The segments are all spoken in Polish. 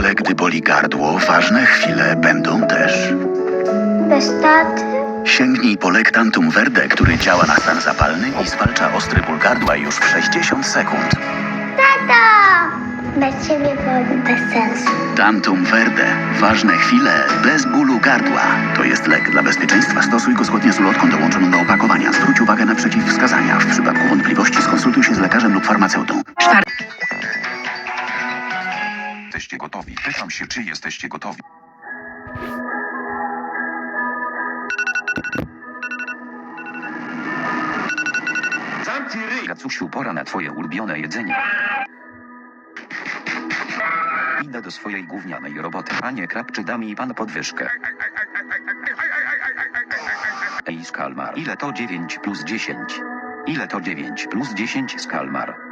Ale gdy boli gardło, ważne chwile będą też. Bez taty? Sięgnij po Lektantum Verde, który działa na stan zapalny i zwalcza ostry ból gardła już w 60 sekund. Tata! Bez ciebie byłoby bez sensu. Tantum Verde. Ważne chwile bez bólu gardła. To jest lek dla bezpieczeństwa. Stosuj go zgodnie z ulotką dołączoną do opakowania. Zwróć uwagę na przeciwwskazania. Jesteście gotowi? Pytam się, czy jesteście gotowi. Zamknij ryj! Gacusiu, pora na twoje ulubione jedzenie. Idę do swojej gównianej roboty. Panie Krab, czy da mi pan podwyżkę? Ej, Skalmar. Ile to 9 plus 10? Ile to 9 plus 10 Skalmar?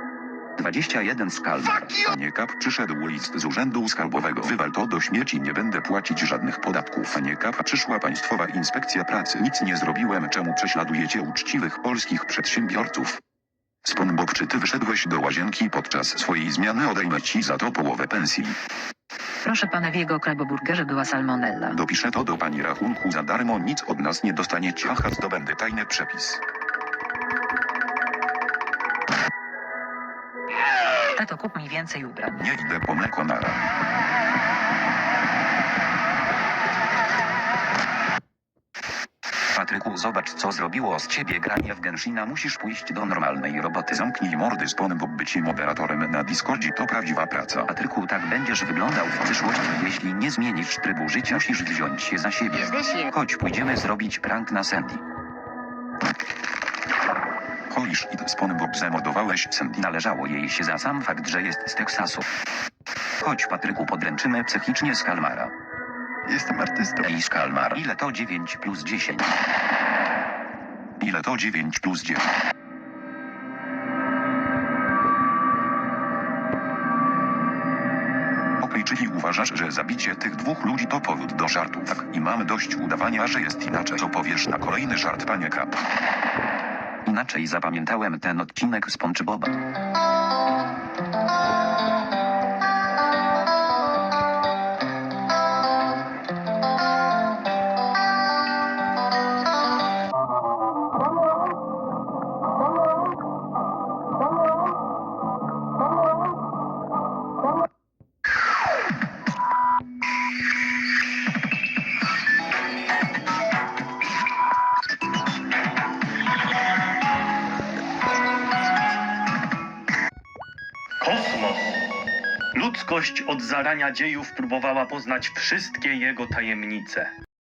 21 Skalmar. Panie Kap, przyszedł list z urzędu skarbowego. Wywal to do śmieci, nie będę płacić żadnych podatków. Panie Kap, przyszła Państwowa Inspekcja Pracy. Nic nie zrobiłem, czemu prześladujecie uczciwych polskich przedsiębiorców? SpongeBob, czy ty wyszedłeś do łazienki podczas swojej zmiany? Odejmę ci za to połowę pensji. Proszę pana, w jego kraboburgerze była salmonella. Dopiszę to do pani rachunku za darmo, nic od nas nie dostaniecie. Haha, zdobędę tajny przepis. Tato, kup mi więcej ubrań. Nie idę po mleko nara. Patryku, zobacz co zrobiło z ciebie granie w Genshina. Musisz pójść do normalnej roboty. Zamknij mordy SpongeBob bycie moderatorem na Discordzie to prawdziwa praca. Patryku, tak będziesz wyglądał w przyszłości. Jeśli nie zmienisz trybu życia, musisz wziąć się za siebie. Chodź, pójdziemy zrobić prank na Sandy. Cholisz i SpongeBob zamordowałeś Sandy. Należało jej się za sam fakt, że jest z Teksasu. Chodź, Patryku, podręczymy psychicznie Skalmara. Jestem artystą. I Skalmar. Ile to 9 plus 10? Ile to 9 plus 9? Okej, czyli uważasz, że zabicie tych dwóch ludzi to powód do żartu. Tak, i mamy dość udawania, że jest inaczej. Co powiesz na kolejny żart, panie Krab? Inaczej zapamiętałem ten odcinek z Boba. Kosmos. Ludzkość od zarania dziejów próbowała poznać wszystkie jego tajemnice.